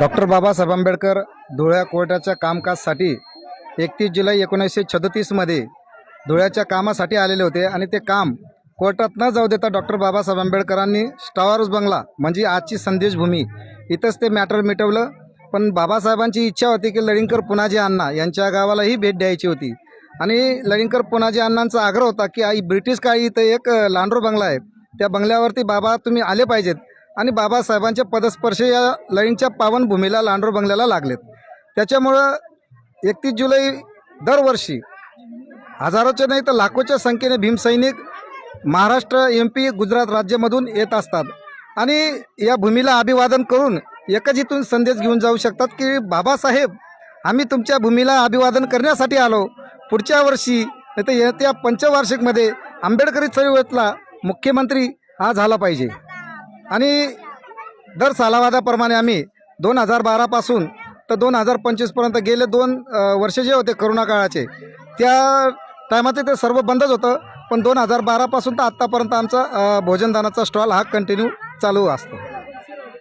Doctor Babasaheb Ambedkar धुळ्या कोर्टाच्या कामकाजसाठी एकतीस जुलै एकोणीसशे छदतीसमध्ये धुळ्याच्या कामासाठी आलेले होते आणि ते काम कोर्टात न जाऊ देता डॉक्टर बाबासाहेब आंबेडकरांनी स्टार बंगला म्हणजे आजची संदेशभूमी. इथंच ते मॅटर मिटवलं. पण बाबासाहेबांची इच्छा होती की लळिंकर पुनाजी अण्णा यांच्या गावालाही भेट द्यायची होती. आणि लळिंकर पुनाजी अण्णांचा आग्रह होता की आई ब्रिटिश काळी इथं एक लांडरो लांडोर बंगला आहे. त्या बंगल्यावरती बाबा तुम्ही आले पाहिजेत. आणि बाबासाहेबांचे पदस्पर्श या लळींच्या पावनभूमीला लांडोर बंगल्याला लागलेत. त्याच्यामुळं एकतीस जुलै दरवर्षी हजारोच्या नाही तर लाखोच्या संख्येने भीमसैनिक महाराष्ट्र एम पी गुजरात राज्यामधून येत असतात. आणि या भूमीला अभिवादन करून एकच इथून संदेश घेऊन जाऊ शकतात की बाबासाहेब आम्ही तुमच्या भूमीला अभिवादन करण्यासाठी आलो. पुढच्या वर्षी नाही तर येत्या पंचवार्षिकमध्ये आंबेडकरी चळवळीतला मुख्यमंत्री हा झाला पाहिजे. आणि दर सालावादाप्रमाणे आम्ही दोन हजार बारापासून तर दोन हजार पंचवीसपर्यंत गेले दोन वर्ष जे होते करोना काळाचे त्या टायमाचे ते सर्व बंदच होतं. पण दोन हजार बारापासून तर आत्तापर्यंत आमचा भोजनदानाचा स्टॉल हा कंटिन्यू चालू असतो.